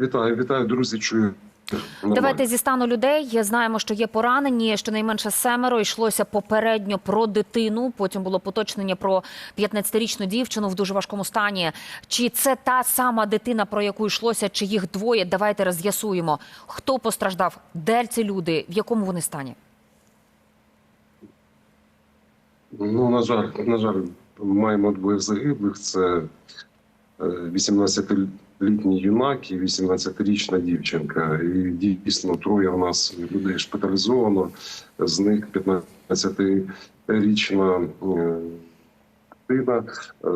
Вітаю, вітаю, друзі. Чую. Давайте зі стану людей знаємо, що є поранені. Щонайменше семеро йшлося попередньо про дитину. Потім було поточнення про 15-річну дівчину в дуже важкому стані. Чи це та сама дитина, про яку йшлося, чи їх двоє? Давайте роз'ясуємо, хто постраждав, де ці люди, в якому вони стані? Ну на жаль, на жаль, маємо двоє загиблих. Це е, 18 літній юнак і 18-річна дівчинка. І дійсно троє у нас людей шпиталізовано. З них 15-річна е, дитина, е,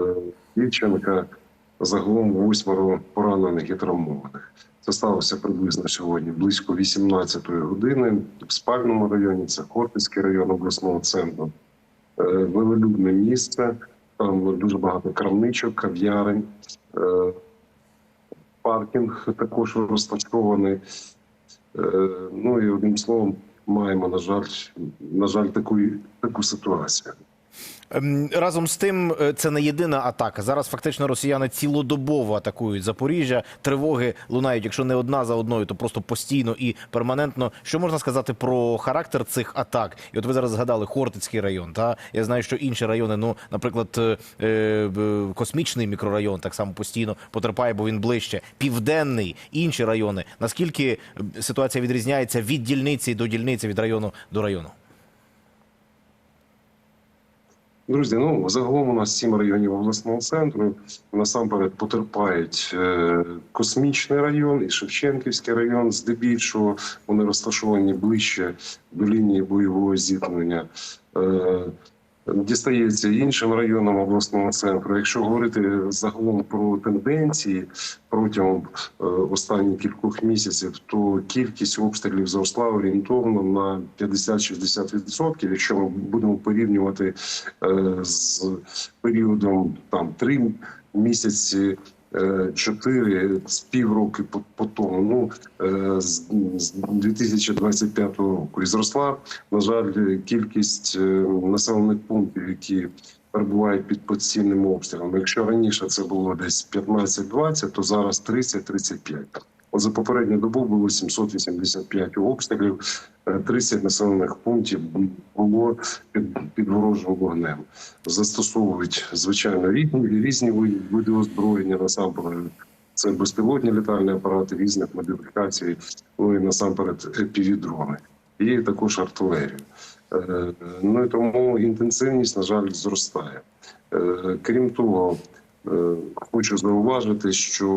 дівчинка. Загалом восьмеро поранених і травмованих. Це сталося приблизно сьогодні близько 18-ї години в спальному районі. Це Хортицький район обласного центру, е, велолюдне місце. Там дуже багато крамничок, кав'ярень паркінг також розташований. Е, Ну і одним словом, маємо, на жаль, на жаль, таку, таку ситуацію. Ем, Разом з тим, е, це не єдина атака. Зараз фактично росіяни цілодобово атакують Запоріжжя. Тривоги лунають, якщо не одна за одною, то просто постійно і перманентно. Що можна сказати про характер цих атак? І от ви зараз згадали Хортицький район. Та я знаю, що інші райони, ну, наприклад, е, е, космічний мікрорайон так само постійно потерпає, бо він ближче. Південний, інші райони. Наскільки ситуація відрізняється від дільниці до дільниці, від району до району? Друзі, ну загалом у нас сім районів обласного центру. Насамперед потерпають е, космічний район і Шевченківський район. Здебільшого вони розташовані ближче до лінії бойового зіткнення. Дістається іншим районам обласного центру. Якщо говорити загалом про тенденції протягом е, останніх кількох місяців, то кількість обстрілів зросла орієнтовно на 50-60%. Якщо ми будемо порівнювати е, з періодом там три місяці. Е, Чотири з півроку по, тому, ну е, з 2025 року і зросла на жаль кількість е, населених пунктів, які перебувають під постійним обстрілом. Якщо раніше це було десь 15-20, то зараз 30-35. За попередню добу було 785 обстрілів, е, 30 населених пунктів було під, під ворожим вогнем. Застосовують звичайно різні, різні види озброєння насамперед. Це безпілотні літальні апарати різних модифікацій, ну і насамперед півдрони. І також артилерію. Е, Ну і тому інтенсивність, на жаль, зростає. Е, Крім того, е, хочу зауважити, що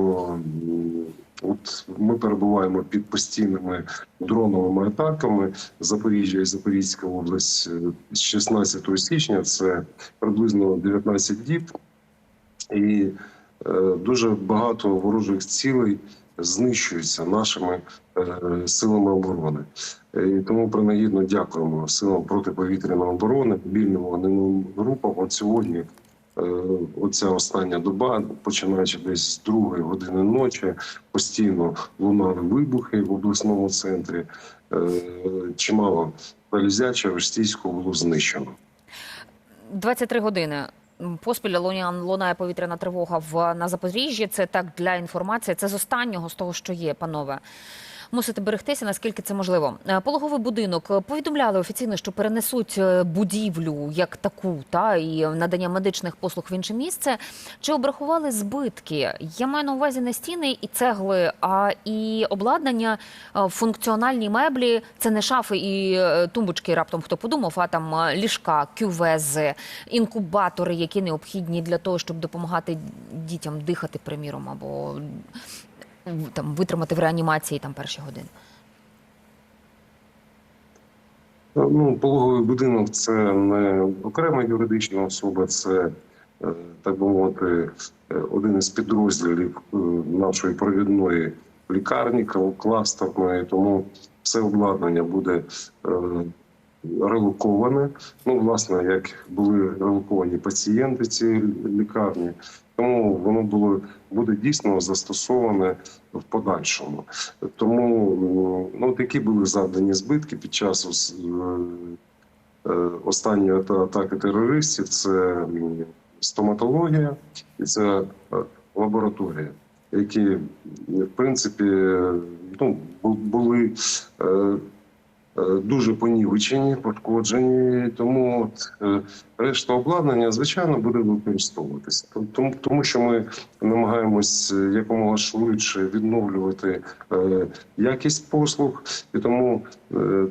от ми перебуваємо під постійними дроновими атаками Запоріжжя і Запорізька область е, з 16 січня. Це приблизно 19 діб, і е, дуже багато ворожих цілей знищуються нашими е, силами оборони. Е, І тому принагідно дякуємо силам протиповітряної оборони, мобільним вогневим групам. От сьогодні, е, оця остання доба, починаючи десь з другої години ночі, постійно лунали вибухи в обласному центрі. Е, Чимало Залізяча Ростійського було знищено. 23 години. Поспіль лунає повітряна тривога в на Запоріжжі. Це так для інформації. Це з останнього з того, що є, панове. Мусите берегтися, наскільки це можливо. Е, Пологовий будинок е, повідомляли офіційно, що перенесуть е, будівлю як таку, та і надання медичних послуг в інше місце. Чи обрахували збитки? Я маю на увазі не стіни і цегли, а і обладнання, функціональні меблі. Це не шафи і тумбочки. Раптом хто подумав, а там ліжка, кювези, інкубатори, які необхідні для того, щоб допомагати дітям дихати, приміром, або там витримати в реанімації там перші години. Ну, пологовий будинок це не окрема юридична особа, це е, так би мовити, е, один із підрозділів е, нашої провідної лікарні, кластерної. Тому все обладнання буде е, релоковане. Ну, власне, як були релоковані пацієнти цієї лікарні, тому воно було буде дійсно застосоване в подальшому. Тому ну, такі були завдані збитки під час е, е, останньої атаки терористів. Це стоматологія і це е, лабораторія. які в принципі ну, були дуже понівечені, пошкоджені. Тому от, е, решта обладнання, звичайно, буде використовуватися. Тому, тому що ми намагаємось е, якомога швидше відновлювати е, якість послуг, і тому е,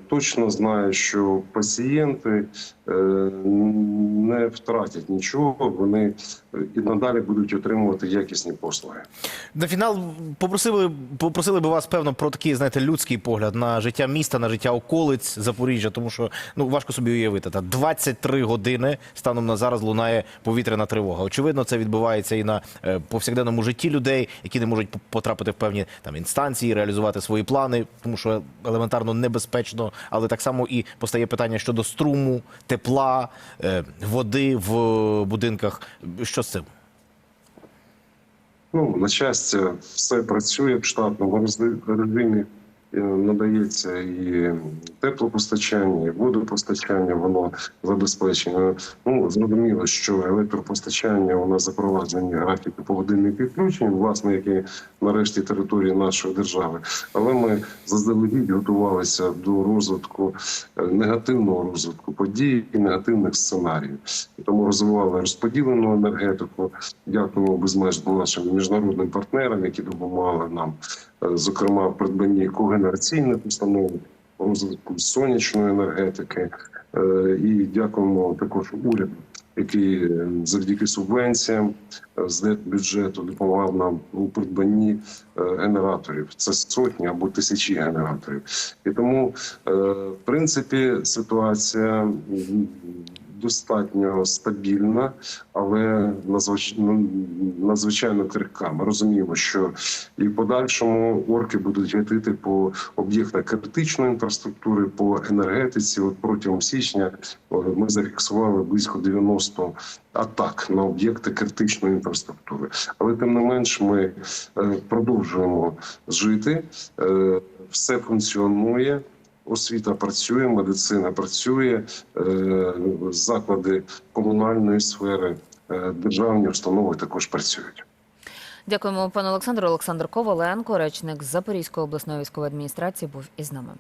точно знаю, що пацієнти е, не втратять нічого, вони е, і надалі будуть отримувати якісні послуги. На фінал попросили, попросили би вас, певно, про такий, знаєте, людський погляд на життя міста, на життя околиць Запоріжжя, тому що ну важко собі уявити. Та 23 години станом на зараз лунає повітряна тривога. Очевидно, це відбувається і на е, повсякденному житті людей, які не можуть потрапити в певні там інстанції, реалізувати свої плани, тому що елементарно небезпечно, але так само і постає питання щодо струму, тепла, е, води в будинках. Що з цим? Ну, на щастя, все працює в штатному режимі. Е, Надається і теплопостачання, і водопостачання, воно забезпечено. Ну зрозуміло, що електропостачання у нас запроваджені графіки погодинних відключень, власне, які нарешті території нашої держави. Але ми заздалегідь готувалися до розвитку е, негативного розвитку подій і негативних сценаріїв. Тому розвивали розподілену енергетику. Дякуємо безмежно нашим міжнародним партнерам, які допомагали нам, зокрема в когенераційних установ, розвитку сонячної енергетики. Е, І дякуємо також уряду, який е, завдяки субвенціям е, з бюджету допомагав нам у придбанні е, генераторів. Це сотні або тисячі генераторів. І тому, е, в принципі, ситуація достатньо стабільна, але надзвичайно, надзвичайно крихка. Ми розуміємо, що і в подальшому орки будуть гатити по об'єктах критичної інфраструктури, по енергетиці. От протягом січня ми зафіксували близько 90 атак на об'єкти критичної інфраструктури. Але тим не менш, ми е, продовжуємо жити. Е, Все функціонує. Освіта працює, медицина працює, е, заклади комунальної сфери, е, державні установи також працюють. Дякуємо, пане Олександру. Олександр Коваленко, речник Запорізької обласної військової адміністрації, був із нами.